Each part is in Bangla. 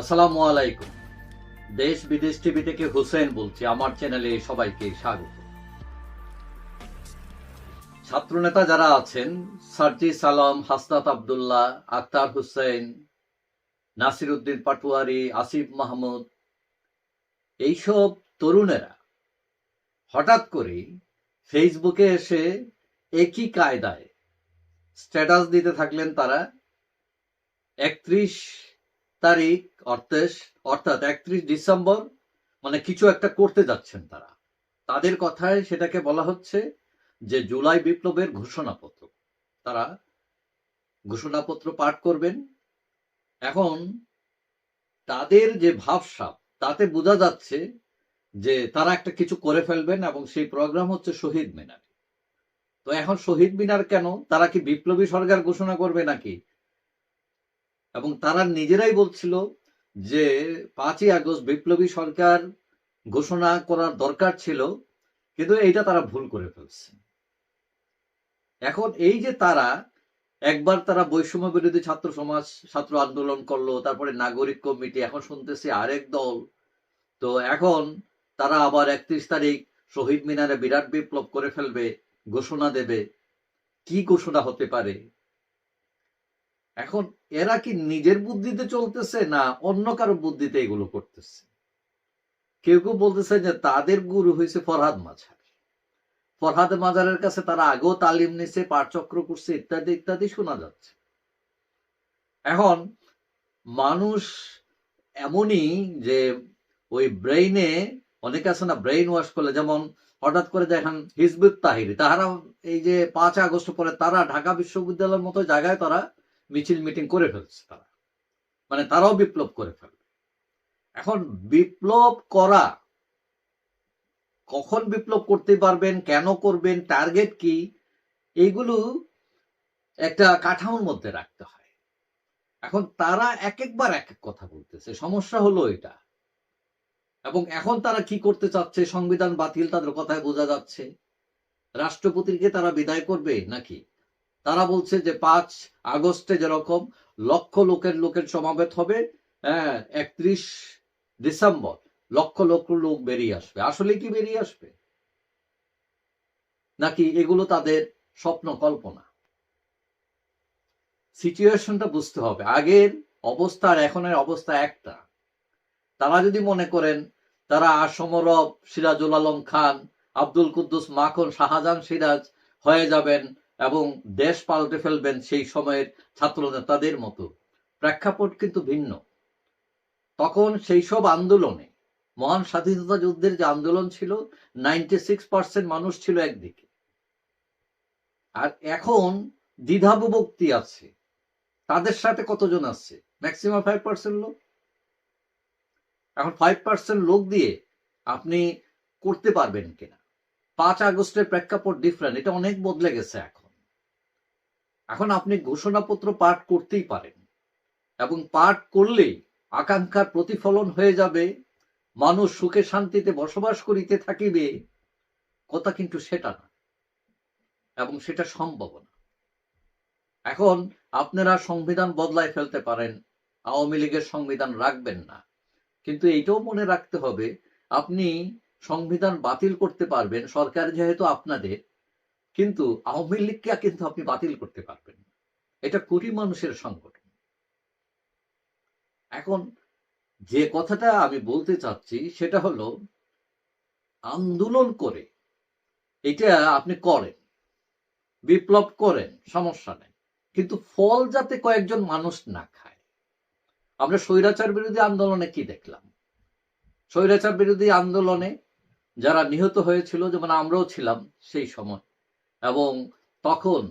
আসসালামু আলাইকুম। দেশ বিদেশ টিভি থেকে হুসেন বলছি, আমার চ্যানেলে সবাইকে স্বাগত। ছাত্রনেতা যারা আছেন, সার্জি সালাম, হাসনাত আবদুল্লাহ, আক্তার হুসেন নাসির উদ্দিন পাটুয়ারি, আসিফ মাহমুদ, এইসব তরুণেরা হঠাৎ করে ফেসবুকে এসে একই কায়দায় স্ট্যাটাস দিতে থাকলেন তারা একত্রিশ তারিখ অর্থাৎ অর্থাৎ একত্রিশ ডিসেম্বর মানে কিছু একটা করতে যাচ্ছেন তারা। তাদের কথায় সেটাকে বলা হচ্ছে যে জুলাই বিপ্লবের ঘোষণাপত্র। তারা ঘোষণাপত্র পাঠ করবেন। এখন তাদের যে ভাবসাপ তাতে বোঝা যাচ্ছে যে তারা একটা কিছু করে ফেলবেন এবং সেই প্রোগ্রাম হচ্ছে শহীদ মিনার। তো এখন শহীদ মিনার কেন? তারা কি বিপ্লবী সরকার ঘোষণা করবে নাকি? এবং তারা নিজেরাই বলছিল যে পাঁচই আগস্ট বিপ্লবী সরকার ঘোষণা করার দরকার ছিল, কিন্তু এইটা তারা ভুল করে ফেলছে। এখন এই যে তারা একবার তারা বৈষম্য বিরোধী ছাত্র সমাজ, ছাত্র আন্দোলন করল, তারপরে নাগরিক কমিটি, এখন শুনতেছি আরেক দল। তো এখন তারা আবার একত্রিশ তারিখ শহীদ মিনারে বিরাট বিপ্লব করে ফেলবে, ঘোষণা দেবে। কি ঘোষণা হতে পারে? এখন এরা কি নিজের বুদ্ধিতে চলতেছে না অন্য কারও বুদ্ধিতে এগুলো করতেছে? কেউ কেউ বলতেছে যে তাদের গুরু হয়েছে ফরহাদ মাঝার। ফরহাদ মাজারের কাছে তারা আগেও তালিম নিছে, পাঠচক্র করছে, ইত্যাদি ইত্যাদি শোনা যাচ্ছে। এখন মানুষ এমনই যে ওই ব্রেইনে অনেকে আছে না ব্রেইন ওয়াশ করলে যেমন হঠাৎ করে দেখেন হিজবুত তাহিরি, তাহারা এই যে পাঁচ আগস্ট পরে তারা ঢাকা বিশ্ববিদ্যালয়ের মতো জায়গায় তারা মিছিল মিটিং করে ফেলছে তারা। মানে তারাও বিপ্লব করে ফেলবে। এখন বিপ্লব করা, কখন বিপ্লব করতে পারবেন, কেন করবেন টার্গেট কি এইগুলো একটা কাঠামোর মধ্যে রাখতে হয়। এখন তারা এক একবার এক এক কথা বলতেছে। সমস্যা হলো এটা। এবং এখন তারা কি করতে চাচ্ছে? সংবিধান বাতিল তাদের কথায় বোঝা যাচ্ছে। রাষ্ট্রপতিকে তারা বিদায় করবে নাকি? তারা বলছে যে পাঁচ আগস্টে যেরকম লক্ষ লোকের লোকের সমাবেত হবে হ্যাঁ একত্রিশ ডিসেম্বর লক্ষ লক্ষ লোক বেরিয়ে আসবে। আসলে কি বেরিয়ে আসবে? নাকি এগুলো তাদের স্বপ্ন কল্পনা? সিচুয়েশনটা বুঝতে হবে। আগের অবস্থা আর এখনের অবস্থা একটা। তারা যদি মনে করেন, তারা আসমরব সিরাজুল আলম খান, আব্দুল কুদ্দুস মাখন, শাহজাহান সিরাজ হয়ে যাবেন এবং দেশ পাল্টে ফেলবেন সেই সময়ের ছাত্র নেতাদের মতো। প্রেক্ষাপট কিন্তু ভিন্ন। তখন সেই সব আন্দোলনে, মহান স্বাধীনতা যুদ্ধের যে আন্দোলন ছিল নাইনটি সিক্স পার্সেন্ট মানুষ ছিল একদিকে। আর এখন দ্বিধাবিভক্তি আছে। তাদের সাথে কতজন আছে? ম্যাক্সিমাম ফাইভ পার্সেন্ট লোক। এখন ফাইভ পার্সেন্ট লোক দিয়ে আপনি করতে পারবেন কিনা? পাঁচ আগস্টের প্রেক্ষাপট ডিফারেন্ট এটা অনেক বদলে গেছে এখন। এখন আপনি ঘোষণাপত্র পাঠ করতেই পারেন। এবং পাঠ করলেই আকাঙ্ক্ষার প্রতিফলন হয়ে যাবে, মানুষ সুখে শান্তিতে বসবাস করিতে থাকিবে, কথা কিন্তু সেটা না। এবং সেটা সম্ভব না। এখন আপনারা সংবিধান বদলায় ফেলতে পারেন, আওয়ামী লীগের সংবিধান রাখবেন না। কিন্তু এইটাও মনে রাখতে হবে, আপনি সংবিধান বাতিল করতে পারবেন, সরকার যেহেতু আপনাদের কিন্তু আওয়ামী লীগকে কিন্তু আপনি বাতিল করতে পারবেন। এটা কোটি মানুষের সংগঠন। এখন যে কথাটা আমি বলতে চাচ্ছি, সেটা হলো, আন্দোলন করে, এটা আপনি করেন, বিপ্লব করেন, সমস্যা নেই। কিন্তু ফল যাতে কয়েকজন মানুষ না খায়। আমরা স্বৈরাচার বিরোধী আন্দোলনে কি দেখলাম? স্বৈরাচার বিরোধী আন্দোলনে যারা নিহত হয়েছিল, যেমন আমরাও ছিলাম সেই সময় এবং তখন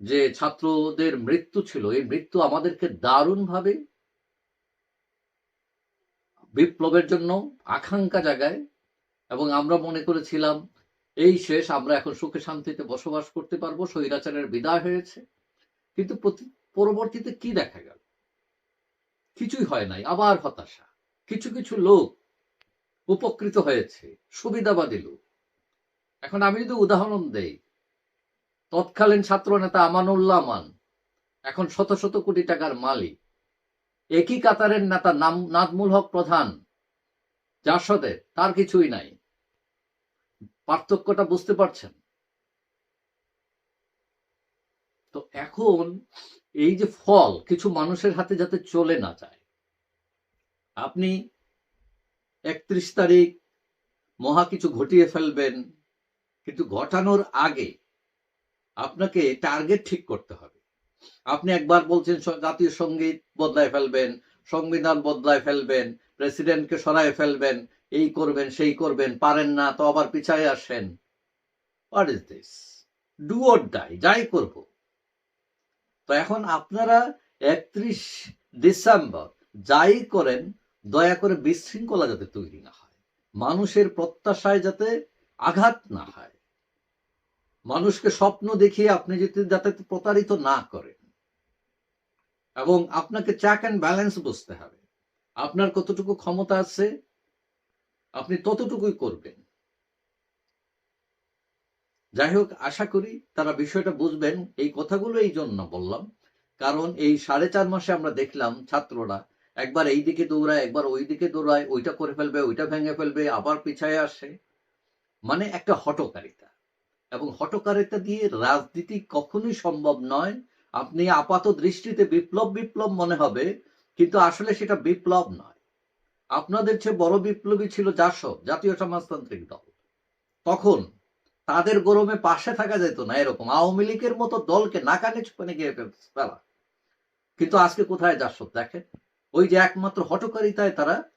যে ছাত্রদের মৃত্যু ছিল, এই মৃত্যু আমাদেরকে দারুণভাবে বিপ্লবের জন্য আকাঙ্ক্ষা জাগায় এবং আমরা মনে করেছিলাম, এই শেষ, আমরা এখন সুখে শান্তিতে বসবাস করতে পারব, স্বৈরাচারের বিদায় হয়েছে। কিন্তু পরবর্তীতে কি দেখা গেল? কিছুই হয় নাই, আবার হতাশা। কিছু কিছু লোক উপকৃত হয়েছে, সুবিধাবাদী লোক। এখন আমি যদি উদাহরণ দেই, তৎকালীন ছাত্র নেতা আমানুল্লাহ মান, এখন শত শত কোটি টাকার মালিক। একই কাতারের নেতা নাম, নাজমুল হক প্রধান জাসদের তার কিছুই নাই। পার্থক্যটা বুঝতে পারছেন? তো এখন এই যে ফল কিছু মানুষের হাতে যাতে চলে না যায়, আপনি একত্রিশ তারিখ মহা কিছু ঘটিয়ে ফেলবেন কিন্তু ঘটানোর আগে আপনাকে টার্গেট ঠিক করতে হবে। আপনি একবার বলছেন জাতীয় সংগীত বদলায় ফেলবেন, সংবিধান বদলায় ফেলবেন প্রেসিডেন্টকে সরায় ফেলবেন, এই করবেন, সেই করবেন, পারেন না, তো আবার পিছায় আসেন। What is this do or die যাই করব। তো এখন আপনারা একত্রিশ ডিসেম্বর যাই করেন, দয়া করে বিশৃঙ্খলা যাতে তৈরি না হয়। মানুষের প্রত্যাশায় যাতে আঘাত না হয়। মানুষকে স্বপ্ন দেখিয়ে আপনি যদি যাতে প্রতারিত না করেন, এবং আপনাকে চ্যাক অ্যান্ড ব্যালেন্স বুঝতে হবে, আপনার কতটুকু ক্ষমতা আছে, আপনি ততটুকুই করবেন। যাই হোক, আশা করি তারা বিষয়টা বুঝবেন। এই কথাগুলো এই জন্য বললাম, কারণ এই সাড়ে চার মাসে আমরা দেখলাম ছাত্ররা একবার এই দিকে দৌড়ায়, একবার ওই দিকে দৌড়ায়, ওইটা করে ফেলবে, ওইটা ভেঙে ফেলবে, আবার পিছায় আসে। মানে একটা হটকারিতা এবং হটকারিতা দিয়ে রাজনীতি কখনোই সম্ভব নয়। আপনি আপাত দৃষ্টিতে বিপ্লব বিপ্লব মনে হবে, কিন্তু আসলে সেটা বিপ্লব নয়। আপনাদের চেয়ে বড় বিপ্লবী ছিল জাসদ, জাতীয় সমাজতান্ত্রিক দল। তখন তাদের গরমে পাশে থাকা যেত না এরকম। আওয়ামী লীগের মতো দলকে নাকানে চুপানে গিয়ে ফেল- ফেলা কিন্তু আজকে কোথায় জাসদ দেখেন? ওই যে একমাত্র হটকারিতায় তারা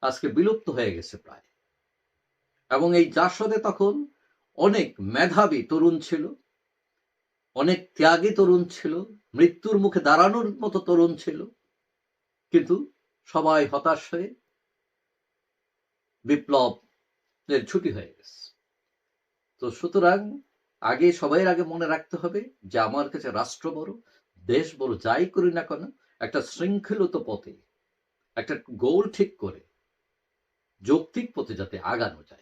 আজকে বিলুপ্ত হয়ে গেছে প্রায়। এবং এই জাসদে তখন অনেক মেধাবী তরুণ ছিল, অনেক ত্যাগী তরুণ ছিল, মৃত্যুর মুখে দাঁড়ানোর মতো তরুণ ছিল, কিন্তু সবাই হতাশ হয়ে বিপ্লবের ছুটি হয়ে গেছে। তো সুতরাং আগে সবাই আগে মনে রাখতে হবে যে আমার কাছে রাষ্ট্র বড়, দেশ বড়, যাই করি না কেন, একটা শৃঙ্খলিত পথে, একটা গোল ঠিক করে, যৌক্তিক পথে যাতে আগানো যায়।